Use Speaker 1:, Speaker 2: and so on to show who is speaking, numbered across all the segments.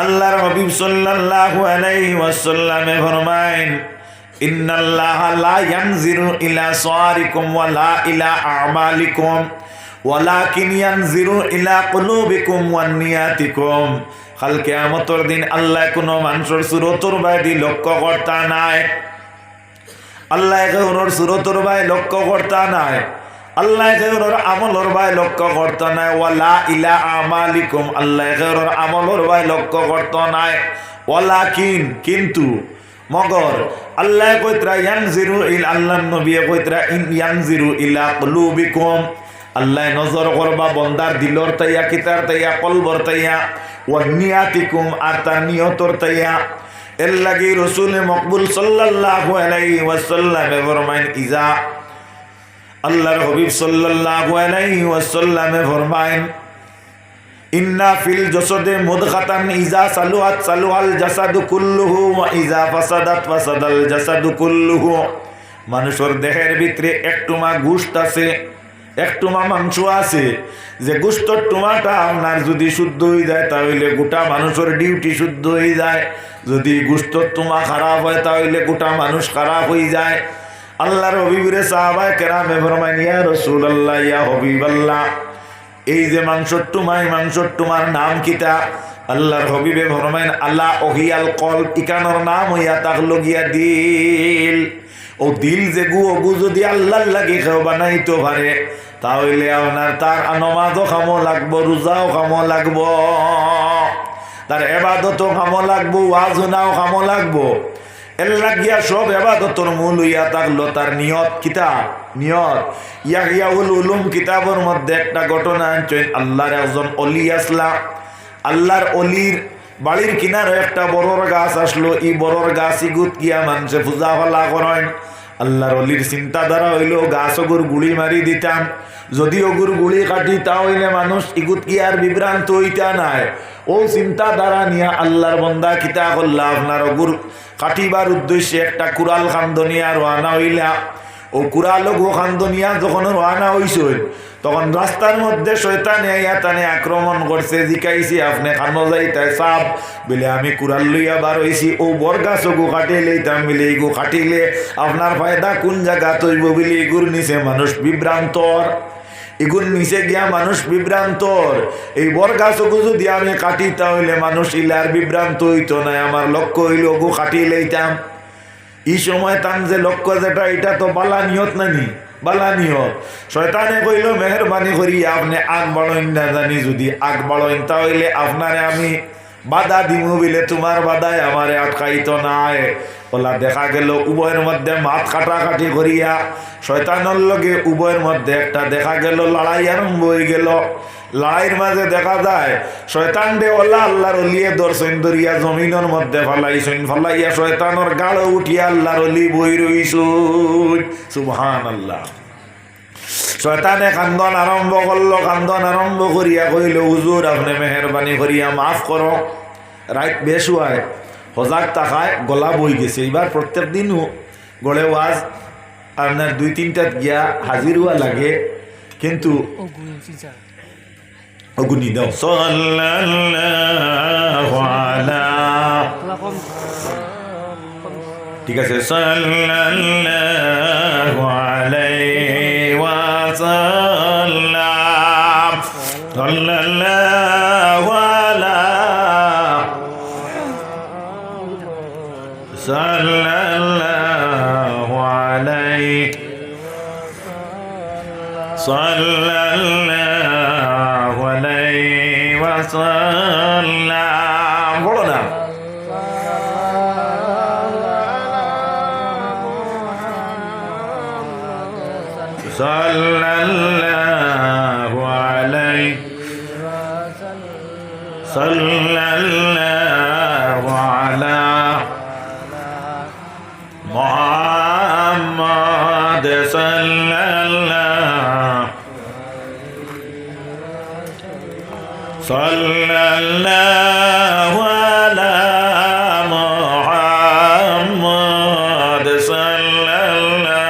Speaker 1: আল্লাহর হাবিব সাল্লাল্লাহু আলাইহি ওয়াসাল্লামে ফরমায়েন, ইন্নাল্লাহা লা ইয়ানজিরু ইলা সারিকুম ওয়া লা ইলা আমালিকুম, ওয়ালাকিন ইয়ানজিরু ইলা কুলুবিকুম ওয়া নিয়াতিকুম। কাল কিয়ামতের দিন আল্লাহ কোনো মানুষের সুরতর বাইদি লক্ষ্য করতা নাই। আল্লাহ কেউর সুরতর বাই লক্ষ্য করতা নাই। আল্লাহ কেউর আমলর বাই লক্ষ্য করত নাই। ওয়ালা ইলা আমালিকুম। আল্লাহ কেউর আমলর বাই লক্ষ্য করত নাই। ওয়ালা কিন কিন্তু মগর। আল্লাহ কইতরা, ইয়ানজিরু ইল আল্লাহ নবী কইতরা, ইন ইয়ানজিরু ইলা কুলুবিকুম আল্লাহ নজর করবা বন্দার দিলর তাইয়া, কিতার তাইয়া, কলবর তাইয়া, ওয়া নিয়াতিকুম আর তার নিয়তর তাইয়া। এর লাগি রসুল মকবুল সাল্লাল্লাহু আলাইহি ওয়াসাল্লামে ফরমাইন, ইজা আল্লাহর হাবিব ওয়াসাল্লামে ফরমাইন ইন্না ফিল জসদে মুদগাতান ইজা সালুয়াত সালুয়াল জাসাদু কুল্লুহু ইজা ফাসাদাত ফাসাদাল জাসাদু কুল্লুহু। মানুষের দেহের ভিতরে একটুমা গুস্ত আছে একটুমা মাংস আছে। যে গুস্তর টুমাটা আপনার যদি শুদ্ধ হয়ে যায়, তাহলে গোটা মানুষের ডিউটি শুদ্ধ হয়ে যায়। যদি গুস্তর টুমা খারাপ হয়, তাহলে গোটা মানুষ খারাপ হয়ে যায়। আল্লাহর হবিবরে সাহাবায় কেরামে ফরমাইন ইয়া রসুল আল্লাহ ইয়া হবিব আল্লাহ এই যে মাংসর টুমাই মাংসর টুমার নাম কিতা আল্লাহর হবিবে ফরমাইন আল্লাহ ওহিয়াল কল ইকানোর নাম হইয়া তাক লগিয়া দিল। ও দিল যে গু, ও গু যদি আল্লাহর লাগে কেউ বানাইতে পারে, তাহলে আপনার তার নমাজও খামো লাগবো, রোজাও খামো লাগবো। তার এবাদতও খামো লাগবো ওয়াজনাও খামো লাগবো। সব মূল নিয়ত নিয়ত। উলুম মধ্যে একটা ঘটনা আল্লাহর একজন অলি আসলা। বাড়ির কিনারে একটা বড়র গাছ আসলো ই বড়র গাছ ইগুত গিয়া মানুষে পূজা ফলা করেন। আল্লাহর অলির চিন্তাধারা হইল গাছ অগুর গুড়ি মারি দিতাম। যদি অগুর গুড়ি কাটি, তা হইলে মানুষ ইগুত কি আর বিভ্রান্ত হইতা নাই। ও চিন্তাধারা নিয়া আল্লাহর বন্দা কিতা করলা? আপনার অগুর কাটিবার উদ্দেশ্যে একটা কুড়াল খান্দনিয়া রওনা হইলা। ও কুড়াল ও খান্দনিয়া যখন রওনা হইসই তখন রাস্তার মধ্যে শয়তানে আইয়া তানে আক্রমণ করছে, জিকাইছি, আপনি খানো যাইতে সাপ। বলে, আমি কুড়াল লইয়া বার হইছি, ও বরগাছ চকু কাটে লইতাম। বলে এই গো কাটিলে আপনার ফায়দা কোন জায়গা তৈব? বলে, এগুর নিচে মানুষ বিভ্রান্তর। এগুন নিচে গিয়া মানুষ বিভ্রান্তর। এই বরগা চকু যদি আমি কাটি, তাহলে মানুষ ইলার বিভ্রান্ত হইতো না, আমার লক্ষ্য হইল গু কাটি লইতাম। এই সময় তান যে লক্ষ্য যেটা, এটা তো বালা নিয়ত নানি। বালা নিয়ত শয়তানে কইল, মেহরবানি করি, আপনি আগ বাড়ইন না জানি, যদি আগ বাড়ইন তাহলে আপনারে আমি বাধা দিমু বলে তোমার বাধায় আমারে আটকাইত নাই। ওলা দেখা গেল, উভয়ের মধ্যে মাত কাটাকাটি করিয়া শয়তানের লগে উভয়ের মধ্যে একটা দেখা গেল, লড়াই আরম্ভ হয়ে গেল। লড়াইয়ের মাঝে দেখা যায়, শয়তান দে ওলা আল্লাহর অলিয়ে দর্শন ধরিয়া জমিনের মধ্যে ফালাইছেন, ফালাইয়া শয়তানোর গাড়ো উঠিয়া আল্লাহর অলি বই রইছুন। সুবহান আল্লাহ শয়তানে কান্দন আরম্ভ করল, কান্দন আরম্ভ করিয়া কইল, হুজুর, আপনি মেহরবানি করিয়া মাফ করো। রাইট বেশ হয় সজাগ তাকায়, গলা বই গেছে। এবার প্রত্যেক দিনও গড়ে ওয়াজ, আপনার দুই তিনটাত গিয়া হাজির হওয়া লাগে। কিন্তু অগুনি দাও ঠিক আছে সাল্লাল্লাহু আলা সাল্লাল্লাহু আলাইহি সাল্লাল্লাহু ওয়াসাল্লাম বলো না সাল্লাল্লাহু আলাইহি সাল্লাল্লাহু সাল্লাল্লাহু আলা মুহাম্মাদ সাল্লাল্লাহু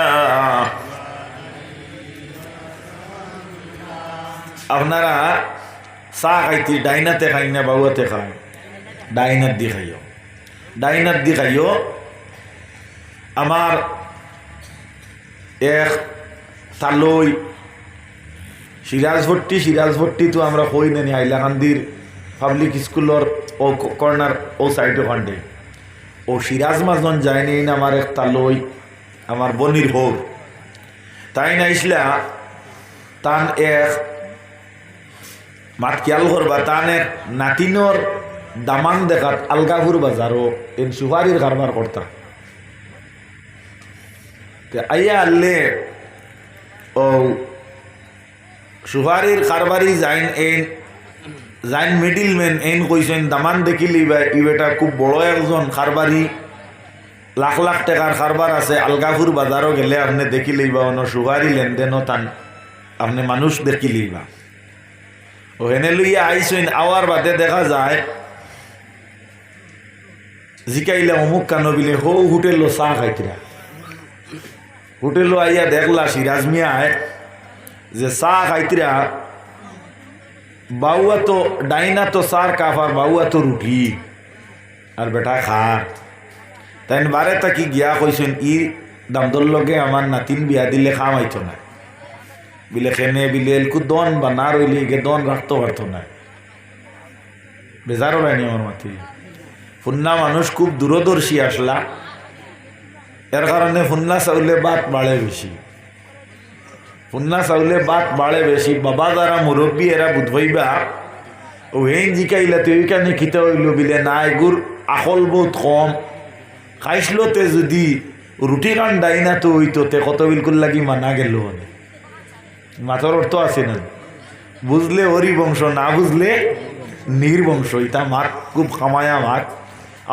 Speaker 1: আপনারা চা খাইতি, ডাইনাতে খাই না বাবুয়াতে খায় ডাইনার দি খাইও। ডাইনার দি খাইও। আমার এক তালই সিরাজ ভর্তি সিরাজ ভর্তি তো আমরা কই নেনি, হাইলাকান্দির পাবলিক স্কুলের ও কর্নার ও সাইড ওখানটে ও সিরাজ মাজন যায়নি না আমার এক তালই আমার বনির হোর। তাই না ইসলা, তান এক মাত খেয়াল করবা তান এক নাতিনর দামান দেখাত আলগাপুর বাজারও এন সুপারির কারবার করতা। আইয়া আনলে ও সুপারির কারবারি যাইন এই যাইন মিডিলম্যান এন কইছেন, দামান দেখিলি বা ই খুব বড় একজন কারবারি লাখ লাখ টাকার কারবার আছে আলগাপুর বাজারও গেলে আপনি দেখিলেই বা অন্য সুপারি লেনদেনও তান, আপনি মানুষ দেখিলেই বা ও হেনে লইয়া আইসইন আওয়ার বাদে দেখা যায়, জিকাইলে অমুক কানো বিলে, হৌ, হোটেল চাহ খাইতিরা। হোটেল আইয়া দেখলা, সিরাজ মিয়ায় যে চাহ খাইতিরা বাউয়া তো ডাইনা তো সার কাফার বাউয়া তো রুটি আর বেটা খা। তাই বারে তাকি গিয়া কইছেন ই দামদর লগে আমার নাতিন বিয়া দিলে খাম আইতো না বিলে, খেনে বিলে, এলকু দন বা না রইলে গে দন রাখতে পারতো না বেজারও রায়নি আমার মাতি ফুন্না মানুষ খুব দূরদর্শী আসলা। এর কারণে ফুন্না চাউলে বাত বাড়ে বেশি ফুন্না চাউলে বাত বাড়ে বেশি বাবা যারা মুরব্বী এরা বুধবইবা ও হেন জিকাইলা তুই কেন খিতে হইল বিলে না এগুর আকল বহুত কম খাইছিলতে যদি রুটি কান ডাই না তো হইতো তে কত বিলকুল লাগি মানা গেল মানে মাথার অর্থ আছে না বুঝলে হরি বংশ না বুঝলে নির্বংশ এটা মাত খুব খামায়া মাত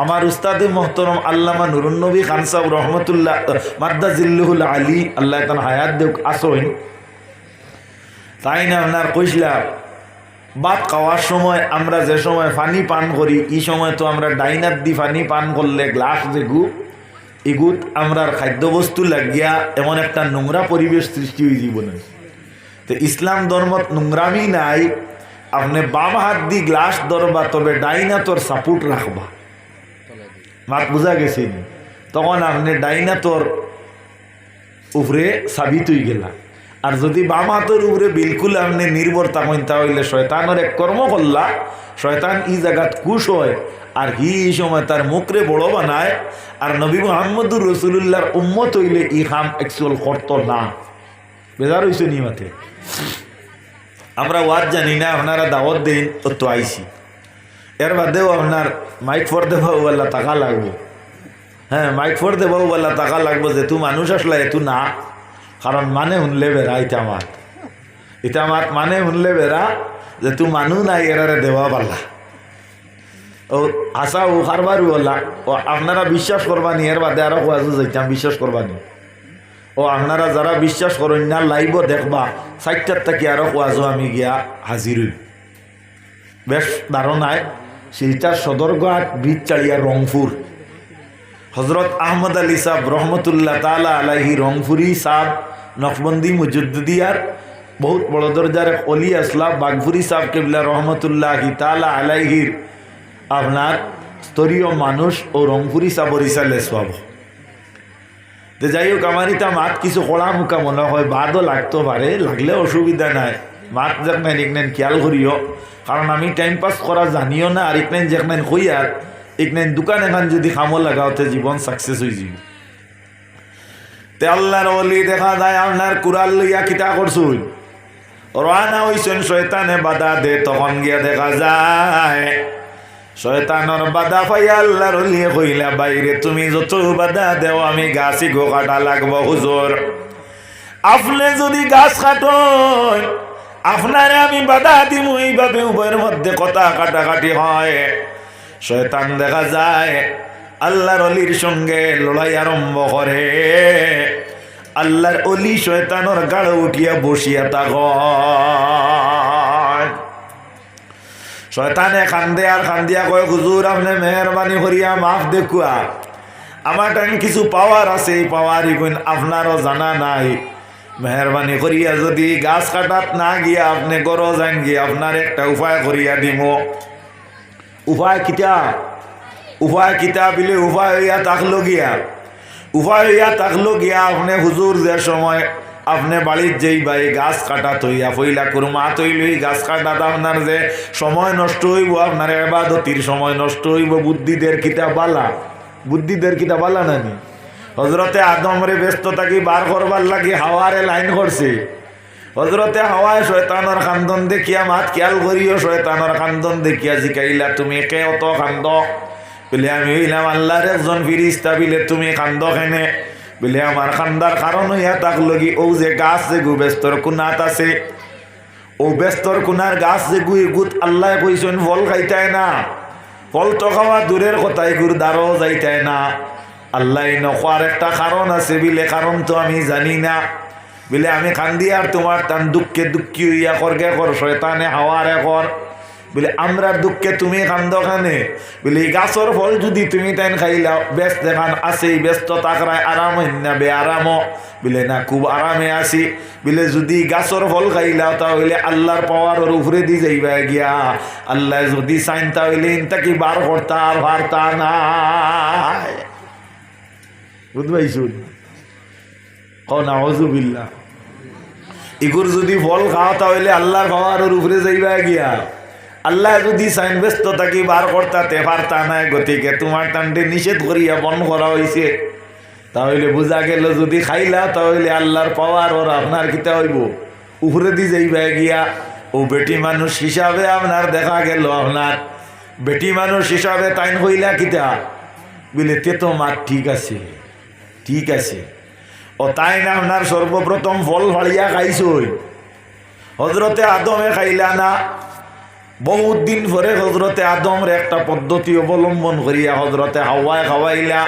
Speaker 1: আমার উস্তাদে মোহতরম আল্লামা নুরুন্নবী খান সাহেব রহমতুল্লাহ, মাদ্দা জিল্লুল আলী, আল্লাহ তান হায়াত দেব আসইন তাই না আপনার কইসলা, ভাত খাওয়ার সময় আমরা যে সময় পানি পান করি এই সময় তো আমরা ডাইনার দি পানি পান করলে গ্লাস যেগু এগুত আমরা খাদ্যবস্তু লাগিয়া এমন একটা নোংরা পরিবেশ সৃষ্টি হয়ে জীবনে। তো ইসলাম ধর্মত নোংরামি নাই, আপনি বাম হাত দি গ্লাস ধরবা, তবে ডাইনা তোর সাপোর্ট রাখবা। মাত বোঝা গেছে। তখন আপনি ডাইনা তোর উপরে সাবিত হয়ে গেলা। আর যদি বাম হাতের উপরে বিলকুল আপনি নির্ভর থাকেন তাহলে শয়তানের এক কর্ম করলা, শয়তান ই জায়গাত কুশ হয়, আর হি এই সময় তার মুখরে বড় বানায়। আর নবী মোহাম্মদুর রসুল্লাহর উম্মত হইলে ই হাম অ্যাকচুয়াল করতো না। বেজার হয়েছে নি মাথে আমরা ওয়াজ জানি না, আপনারা দাওয়াত দিন তো আইসি। এর বাদেও আপনার মাইক ফর দেবো বললা টাকা লাগবো। হ্যাঁ মাইক ফর দেবো বললা টাকা লাগবো যে তু মানুষ আসলে এতু না। কারণ মানে শুনলে বেড়া ইটা মাত। ইটা মাত মানে শুনলে বেড়া যে তু মানু নাই এরারে দেওয়া পারলা ও আশা ও কারবারও বললা ও আপনারা বিশ্বাস করবানি, এর বাদে আরও কোয়াজু যাইতাম, বিশ্বাস করবানি। ও আপনারা যারা বিশ্বাস করেন না লাইভ দেখবা, সাইটটার থেকে আরও কোয়াজু আমি গিয়া হাজির হই বেশ ধারণায় শিলচার সদরঘাট ব্রিজ রংপুর। হজরত আহমদ আলী সাহ রহমতুল্লাহ তালা আলাহি রংপুরি সাহ নকবন্দি মুজুদ্দিয়ার বহুত বড় দরজার অলি আসলা বাগফুরি সাহ কেবলা রহমতুল্লাহ তালা আলাইহির আপনার স্তরীয় মানুষ ও রংপুরি সাহ বরিশালে সব তো যাই হোক, আমার এটা মাত কিছু কড়া মুখা মনে হয়, বাদও লাগতে পারে লাগলে অসুবিধা নাই। মাত যেখানে ইকনেন খেয়াল করিও। কারণ আমি টাইম পাস করা জানিও না, আর ইকনেন যেখানে কইয়ার ইকনেন দোকান এখন যদি খামো লাগাওতে জীবন সাকসেস হয়ে যাব তে আল্লাহর অলি দেখা যায় আপনার কুড়াল লইয়া কিতা করছুন রানা হইছেন শয়তানে বাধা দে, তখন গিয়া দেখা যায়, শয়তানর বাধা পাইয়া আল্লাহর অলিয়ে কইলা, বাইরে তুমি যত বাধা দেও, আমি গাছি গো কাটা লাগবো হুজুর। আপনি যদি গাছ কাটন আপনারে আমি বাধা দিম, এইভাবে উভয়ের মধ্যে কথা কাটাকাটি হয়। শয়তান দেখা যায়, আল্লাহর অলির সঙ্গে লড়াই আরম্ভ করে। আল্লাহর অলি শয়তানর গাড় উঠিয়া বসিয়া তাক শয়তানে খান্দে আর খান্দিয়া কয়, হুজুর, আপনি মেহরবানি করিয়া মাফ দেখুয়া। আমার টাইম কিছু পাওয়ার আছে, এই পাওয়ার ইগুন আপনারও জানা নাই। মেহরবানি করিয়া যদি গাছ কাটাত না গিয়া আপনি গরো যান গিয়ে, আপনার একটা উপায় করিয়া দিব উপায় কিতা? উপায় কিতাব বিলে উপায় হইয়া তাকলো গিয়া। উপায় হইয়া তাকলো গিয়া আপনি হুজুর যে সময় আপনি বাড়ির যেই বাই গাছ কাটা তৈয়া ফইলা কুরমা তৈলই গাছ কাটা আপনার যে সময় নষ্ট হইব, আপনার এবাদতির সময় নষ্ট হইব, বুদ্ধিদের কিতাব বালা। বুদ্ধিদের কিতা বালা নানি হজরতে আদমরে ব্যস্ত থাকি বার করবার লাগি? হাওয়ারে লাইন করছে। হজরতে হাওয়ায় শয়তানোর খান্দন দেখিয়া মাত খেয়াল করিও, শয়তানোর খান্দন দেখিয়া জিকাইলা, তুমি কে অত খান্দ? বলে, আমি হইলাম আল্লাহর একজন ফিরিস্তা। বিলে, তুমি কান্দ খেনে বলে, আমার খান্দার কারণ হইয়া তাক লগি ও যে গাছ যে গু ব্যস্তর কুনাত আছে। ও ব্যস্তর কুনার গাছ যে গুই গুত আল্লাহ কইছেন ফল খাইতায় না। ফল তো খাওয়া দূরের কথাই গুর দ্বারও যাইতায় না। আল্লাহ নখার একটা কারণ আছে, বিলে কারণ তো আমি জানি না। বিলে আমি কান্দি আর তোমার তান দুঃখে দুঃখী হইয়া করগে কর, শয়তানে হাওয়ারে কর। বলে আমরার দুঃখে তুমি কান্দ খানে বলে গাছর ফল যদি তুমি তাই খাইলা ব্যস্ত দেখান আছেই ব্যস্ত তাকরায় আরাম না বে আরাম। বলে না খুব আরামে আসি বলে যদি গাছর ফল খাইলাও, তাহলে আল্লাহর পাওয়ার উপরে দি যাইবা গিয়া। আল্লাহ যদি চাইন, তাহলে ইনতাকি বার করতা আর ভারতা না বুঝবাইছুন কনা হজুবিল্লা ইগুর যদি ফল খাও, তাহলে আল্লাহর পাওয়ার উপরে যাইবা গিয়া। আল্লাহ যদি চাইন ব্যস্ত থাকি বার করতাতে পারতা নাই গতিকে তোমার টানটে নিষেধ করিয়া বন করা হয়েছে তাহলে বোঝা গেল, যদি খাইলা, তাহলে আল্লাহর পাওয়ার ওর আপনার কিতা হইব? উপরে দি যাইবা গিয়া। ও বেটি মানুষ হিসাবে আপনার দেখা গেল আপনার। বেটি মানুষ হিসাবে তাইন হইলা কিতা? বলে, তে তো মার ঠিক আছে। ঠিক আছে। ও তাই না আপনার সর্বপ্রথম ফল ফাড়িয়া খাইছই। হজরতে আদমে খাইলা না। বহুত দিন পরে হজরতে আদমরে একটা পদ্ধতি অবলম্বন করিয়া হজরতে হাওয়ায় খাওয়াইলা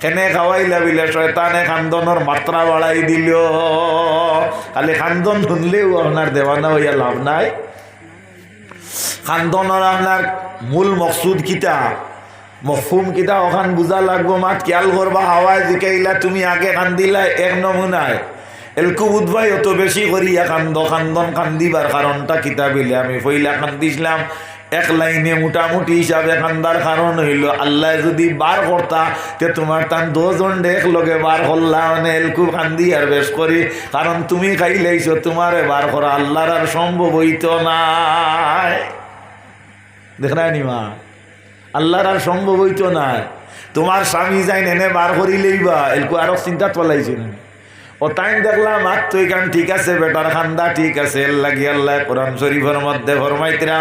Speaker 1: কেনে খাওয়াইলা বিলে? শয়তানে খান্দনের মাত্রা বাড়াই দিল। খালি খান্দন শুনলেও আপনার দেওয়ানা হইয়া লাভ নাই। খান্দনের আপনার মূল মকসুদ কিতা? মফুম কিতা? ওখান বুঝা লাগবো মাত খেয়াল করবা, হাওয়ায় জিকাইলা তুমি আগে কান্দিলা, এক নমুনায়। এলকু বুধবাই অত বেশি করিয়া কান্দ, কান্দন কান্দিবার কারণটা কিতাবিলে আমি ফইলা কান্দিছিলাম, এক লাইনে মোটামুটি হিসাবে কান্দার কারণ হইল, আল্লাহ যদি বার করতা, তে তোমার তান দুজন এক লগে বার করলা মানে এলকু কান্দি আর বেশ করি। কারণ তুমি খাইলেইছো, তোমারে বার করা আল্লাহর আর সম্ভব হইত নাই। দেখ নাই মা আল্লাহর আর সম্ভব হইতো না। তোমার স্বামী যাই এনে বার করিলেই বা এলকু আরও চিন্তা চলাইছে না ও তাই দেখলাম আর তুই গান ঠিক আছে, বেটার খান্দা ঠিক আছে, এর লাগি আল্লাহ কোরআন শরীফের মধ্যে ফরমাইতরা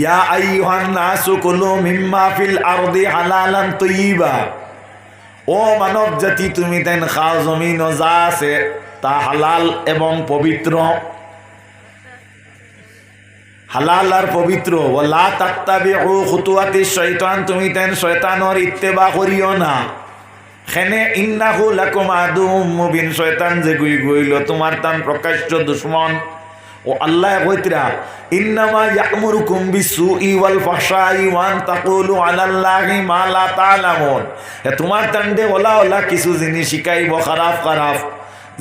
Speaker 1: ইয়া মিম্মা ফিল আরদি হালালান তয়্যিবা ও মানব জাতি তুমি তেন খাও জমিন যা আছে, তা হালাল এবং পবিত্র। হালাল আর পবিত্র। ওলা তাত্তাবি ও খুতুয়াতি শৈতান তুমি তেন শয়তানর ইত্তেবা করিও না। খেনে ইন্নাহু লাকুম আদুম মুবিন, শয়তান যে গুই গইল তোমার তান প্রকাশ্য দুশ্মন। ও আল্লাহ কইতরা ইন্নামা ইয়ামুরুকুম বিসুই ওয়াল ফাহশাই ওয়ান তাকুলু আলাল্লাহি মা লা তা'লামুন। তোমার তান্ডে ওলা ওলা কিছু জিনিস শিখাইব, খারাপ খারাপ।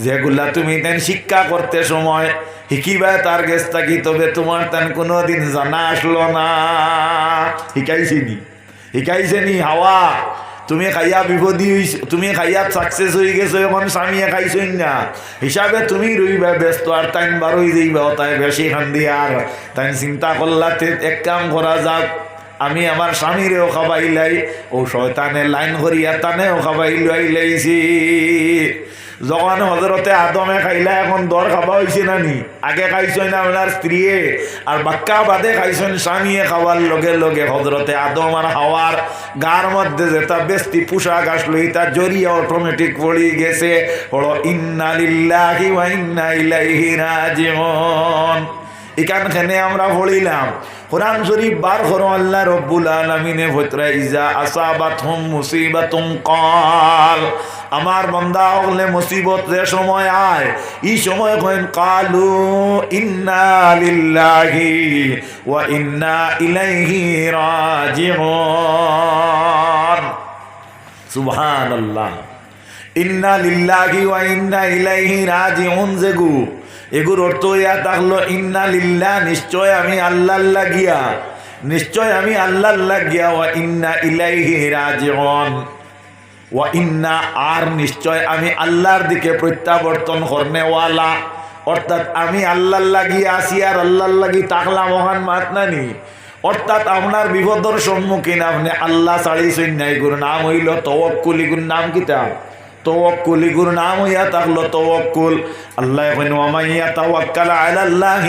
Speaker 1: যেগুলা তুমি তেন শিক্ষা করতে সময় শিকিবা তার গেছ থাকি, তবে তোমার তেন কোনোদিন জানা আসলো না। শিকাইছে নি শিকাইছে নি হাওয়া। তুমি খাইয়া বিপদী হইছ, তুমি খাইয়া সাকসেস হয়ে গেছো, এখন স্বামীয়ে খাইছই না। হিসাবে তুমি রইবা ব্যস্ত, আর টাইম বার হয়ে যাইবা তাই বেশি খান্দি আর। তাই চিন্তা করলাতে এক কাম করা যাক, আমি আমার স্বামীরেও খাবাইলাই ও শয়তানের লাইন করিয়া তানেও খাবাইলাই লাইছি। যখন হজরতে আদমে খাইলা এখন দর খাবা হয়েছে না নি? আগে খাইছেন আপনার স্ত্রীয়ে আর বাক্কা বাদে খাইছেন স্বামীয়ে খাওয়ার লগে লগে হজরতে আদম আর হাওয়ার গার মধ্যে যেটা বেস্তি পোশাক আসলো এটা জড়িয়ে অটোমেটিক পড়ে গেছে। হলো, ইন্না লিল্লাহি ওয়া ইন্না ইলাইহি রাজিউন এখানখানে আমরা পড়িলাম। কোরআন শরীফ বার করো, আল্লাহ রব্বুল আলমিনে ভত্রা ইজা আসাবাত হুম মুসিবাতুম কল। আমার বন্দা হলে মুসিবত যে সময় আয়, এই সময় কইন, কালু ইন্না লিল্লাহি ওয়া ইন্না ইলাইহি রাজিউন। সুবহানাল্লাহ। ইন্না লিল্লাহি ওয়া ইন্না ইলাইহি রাজিউন যেগু এগুর অর্থ ইয়া থাকল ইন্না লিল্লা নিশ্চয় আমি আল্লাহ লাগিয়া, নিশ্চয় আমি আল্লাহ লাগিয়া, ওয়া ইন্না ইলাইহি রাজিউন, ওয়া ইন্না আর, নিশ্চয় আমি আল্লাহর দিকে প্রত্যাবর্তন করনেওয়ালা, অর্থাৎ আমি আল্লাহর লাগি আসি আর আল্লাহর লাগি তাকলা মহান মাত নানি অর্থাৎ আপনার বিপদর সম্মুখীন আপনি আল্লাহ ছাড়ি সৈন্যাই গুরু নাম হইল তওয়াক্কুল ইগুর নাম কিতা নাম আল্লাহ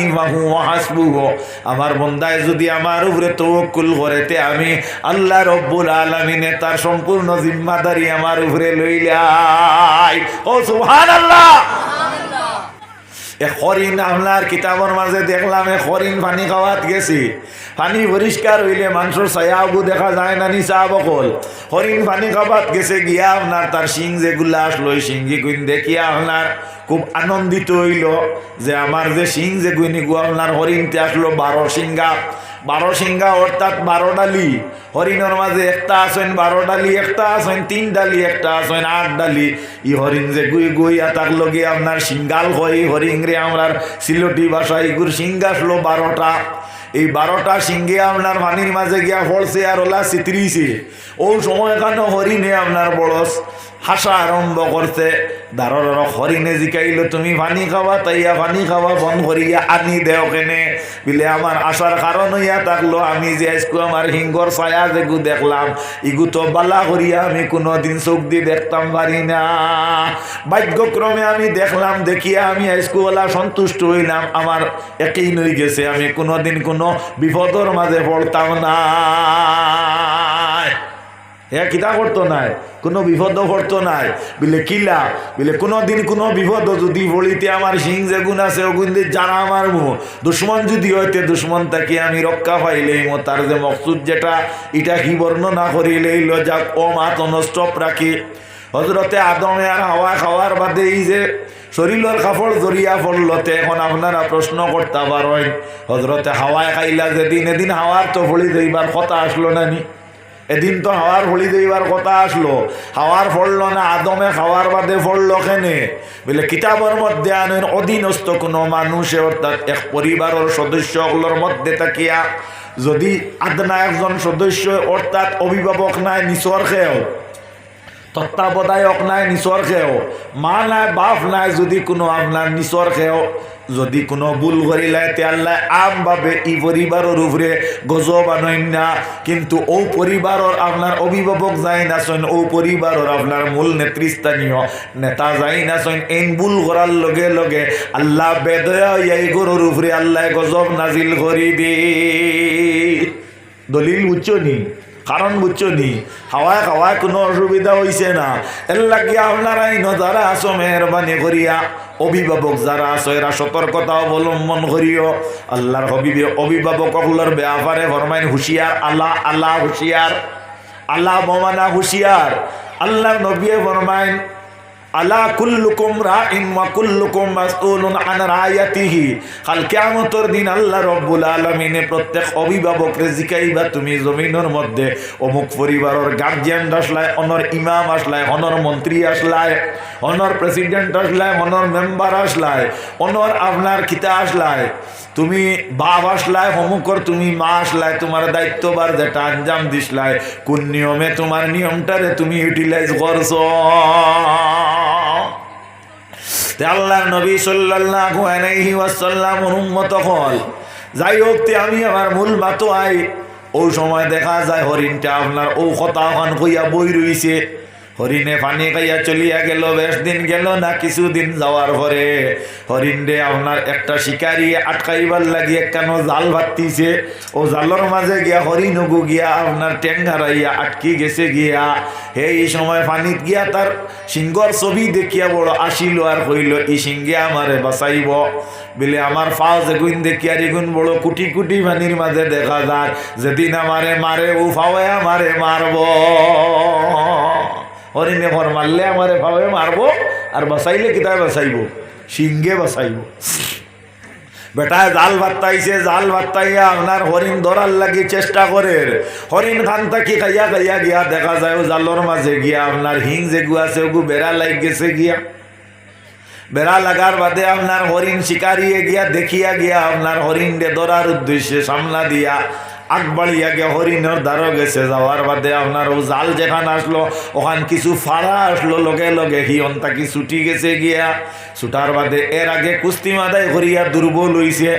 Speaker 1: আমার বন্দায় যদি আমার উপরে তওয়াক্কুল করেতে আমি আল্লাহ রব্বুল আলামিনে তার সম্পূর্ণ জিম্মাদারি আমার উপরে লইলাই। ও সুবহানাল্লাহ! এ হরিণ আপনার কিতাবর মাঝে দেখলাম, এ হরিণ পানি খাওয়াত গেছি। পানি পরিষ্কার হইলে মানুষের ছায়াবু দেখা যায় না নি চা বকল। হরিণ পানি খাওয়াত গেছে গিয়া আপনার তার শিং যেগুলা আসলো শিঙ্গি গুইন দেখিয়া আপনার খুব আনন্দিত হইল যে আমার যে শিং যে গুইনি গু আপনার হরিণতে আসলো বারো সিঙ্গা বারো সিঙ্গা অর্থাৎ বারো ডালি হরিণের মাঝে একটা আছেন বারো ডালি একটা আছেন তিন ডালি একটা আছেন আট ডালি ই হরিণ যে গুই গুইয়া তাক লগে আপনার সিঙ্গাল হয় হরিণ রে আমার সিলটি ভাষায় ইগুর সিঙ্গা আসলো বারোটা এই বারোটা সিঙ্গে আপনার পানির মাঝে গিয়া ফলছে আর ওলা চিত্রিছে ও সময় এখানে হরিণে আপনার বড় হাসা আরম্ভ করছে। দারর হরিণে জিকাইল, তুমি পানি খাওয়া তাইয়া পানি খাওয়া বন করিয়া আনি দেও কেনে? বিলে, আমার আসার কারণ হইয়া থাকল, আমি যে আজকু আমার হিঙ্গর ছায়া যেগু দেখলাম, ইগু তো বালা করিয়া আমি কোনোদিন চোখ দিয়ে দেখতাম পারি না। ভাগ্যক্রমে আমি দেখলাম, দেখিয়া আমি আজকুওয়ালা সন্তুষ্ট হইলাম, আমার একই নই গেছে, আমি কোনোদিন কোনো বিপদর মাঝে পড়তাম না। হ্যাঁ কিতা করতো নাই? কোনো বিপদ পড়তো নাই। বিলে, কিলা? বিলে কোনো দিন কোনো বিপদ যদি বলিতে আমার সিং যেগুন আছে ওগুন দিয়ে জানা মারবো। দুশ্মন যদি হইতে, দুশ্মন তাকে আমি রক্ষা পাইলেই মো, তার যে মকসুদ যেটা, এটা কি বর্ণনা করিলেই ল যাক ও মাত নষ্টপ রাখি হজরতে আদমে আর হাওয়া খাওয়ার বাদে এই যে শরীরের কাপড় জরিয়া পড়লতে এখন আপনারা প্রশ্ন করতে পারেন হজরতে হাওয়ায় খাইলা যেদিন, এদিন হাওয়ার তো ফলি যাইবার কথা আসলো না নি? এদিন তো হাওয়ার ফলি দেইবার কথা আসলো। হাওয়ার ফললো না, আদমে খাওয়ার বাদে ফললো কেনে? বলে কিতাবের মধ্যে আনেন অধীনস্থ কোনো মানুষে অর্থাৎ এক পরিবারের সদস্যগুলোর মধ্যে থাকিয়া, যদি আদনা একজন সদস্য অর্থাৎ অভিভাবক নাই নিচর খেয়েও তত্ত্বাবধায়ক নাই নিচর খেয়েও মা নাই, বাপ নাই, যদি কোনো আপনার নিচর খেয়েও যদি কোনো ভুল করিলে তেয়াল্লাই আমভাবে ই পরিবারের উপরে গজব আনইন না। কিন্তু ও পরিবারের আপনার অভিভাবক যাই না শোন ও পরিবারের আপনার মূল নেতৃস্থানীয় নেতা যাই না শোন এন ভুল করার লগে লগে আল্লাহ বেদয়া এই গরুর উপরে আল্লাহ গজব নাজিল করি দি দলিল উচ্চনি কারণ বুঝছ নি হাওয়ায় খাওয়ায় কোনো অসুবিধা হইছে না। এল্লা কি আপনারাই যারা আছো, মেহরবানি করিয়া, অভিভাবক যারা আছো, এরা সতর্কতা অবলম্বন করিও। আল্লাহর হবিবে অভিভাবক অগুলোর ব্যাপারে ফরমাইন হুঁশিয়ার, আল্লাহ আল্লাহ হুঁশিয়ার, আল্লাহ বমানা হুঁশিয়ার। আল্লাহ নবিয়ে ফরমাইন আলা কুল্লুকুম রাইন ওয়া কুল্লুকুম মাসউলুন আন রায়াতিহি। কাল কিয়ামতের দিন আল্লাহ রব্বুল আলামিনে প্রত্যেক অভিভাবকরে জিকাইবা তুমি জমিনের মধ্যে অমুক পরিবারের গার্জিয়ান আসলায় অনর ইমাম আসলায় অনর মন্ত্রী আসলায় অনর প্রেসিডেন্ট আসলায় অনর মেম্বার আসলায় অনর আপনার কিতা আসলায়, তুমি বাপ আসলায়, অমুকর তুমি মা আসলায়, তোমার দায়িত্ববার যেটা আঞ্জাম দিসলায়, কোন নিয়মে তোমার নিয়মটারে তুমি ইউটিলাইজ করছ? আল্লাহ নবী সাল্লাল্লাহু আলাইহি ওয়াসাল্লাম যাই হোক তে আমি আমার মূল মাতো আই ও সময় দেখা যায় হরিণটা আপনার ও কথা কইয়া বই রইছে। হরিণে পানি খাইয়া চলিয়া গেল, বেশ দিন গেল, না কিছুদিন যাওয়ার পরে। হরিণ আপনার একটা শিকারি আটকাইবার লাগিয়ে কেন জাল ভাতিছে। ও জালর মাঝে গিয়া হরিণ গু গিয়া আপনার টেঙ্গারাইয়া আটকি গেছে গিয়া। এই সময় পানিত গিয়া তার সিংহর ছবি দেখিয়া বড় আসিল আর কইল এই সিংহে আমারে বাঁচাইব। বলে আমার ফাও যেগুন দেখি আর এগুন বড় কুটি কুটি পানির মাঝে দেখা যায়। যেদিন আমারে মারে ও ফাওয়ে আমারে মারব হরিণে ভর মারলে আমারে ফাওয়ে মারবো, আর বাঁচাইলে কিতাবে বাঁচাইব সিংহে বাঁচাইব বেটায় জাল ভাত্তাইছে, জাল ভাত্তাইয়া আপনার হরিণ ধরার লাগি চেষ্টা করে। হরিণ খান থাকি খাইয়া খাইয়া গিয়া দেখা যায় ও জালর মাঝে গিয়া, আপনার হিং যেগু আছে ওগু বেড়া লাগ গেছে গিয়া। বেড়া লাগার বাদে আপনার হরিণ শিকারিয়ে গিয়া, দেখিয়া গিয়া আপনার হরিণ ডে ধরার উদ্দেশ্যে সামনা দিয়া আগবাড়িয়া গে হরিণের দ্বারও গেছে যাওয়ার বাদে আপনার ও জাল যেখানে আসলো, ওখান কিছু ফাড়া আসলো, লগে লগে হিয়ন তাকি ছুটি গেছে গিয়া। ছুটার বাদে এর আগে কুস্তি মাদায় করিয়া দুর্বল হইছে।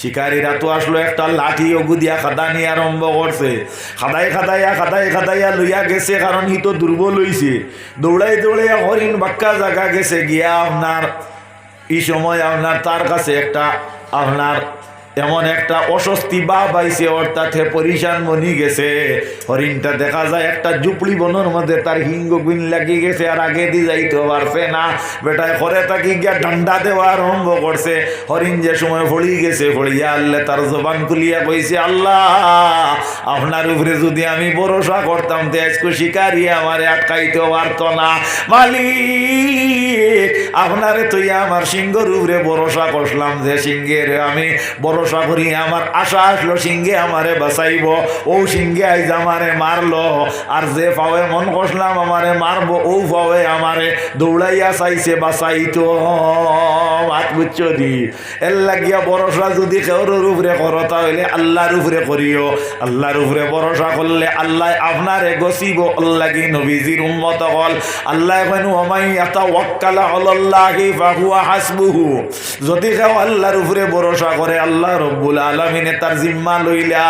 Speaker 1: শিকারীরা তো আসলো একটা লাঠি অগুদিয়া নিয়ে আরম্ভ করছে। খাদাই খাদাইয়া খাদাই খাদাইয়া লইয়া গেছে কারণ হি তো দুর্বল হইছে। দৌড়াই দৌড়াইয়া হরিণ বাক্কা জায়গা গেছে গিয়া আপনার, এই সময় আপনার তার কাছে একটা আপনার এমন একটা অস্বস্তি বা পাইছে অর্থাৎ হে পরিশান মনি গেছে। হরিণটা দেখা যায় একটা জুপড়ি বনের মধ্যে, তার হিঙ্গ গুণ লাগি গেছে আর আগে দিয়ে যাইতে পারছে না। বেটায় করে তাকে গিয়া ডান্ডা দেওয়া আরম্ভ করছে। হরিণ যে সময় ফড়ি গেছে ফড়িয়া আল্লাহ তার জবান খুলিয়া কইছে, আল্লাহ, আপনার উপরে যদি আমি ভরসা করতাম, তো আজকে শিকারি আমারে আটকাইতে পারতো না। মালিক, আপনারে তুই আমার সিংহর উপরে ভরসা করলাম যে সিংহের আমি ভরসা করি আমার আশা আসলো, সিংহে আমারে বাঁচাইব। ও সিংহে আইজ আমারে মারলো। আর যে পাওয়ে মন করলাম আমারে মারবো। ও পাওয়ে আমারে দৌড়াইয়া চাইছে বাঁচাইতো হাত বুঝছ দি। এর লাগিয়া ভরসা যদি কেউর উপরে করো, তাহলে আল্লাহর উপরে করিও। আল্লাহর উপরে ভরসা করলে আল্লাহ আপনারে গসিব। আল্লাহি নবীজির উম্মত হল। আল্লাহ এখন ওমাই এটা ওয়াক্কালা আল্লাহি ফাহুয়া হাসবুহু। যদি কেউ আল্লাহর উপরে ভরসা করে, আল্লাহ রব্বুল আলমিনে তার জিম্মা লইলা।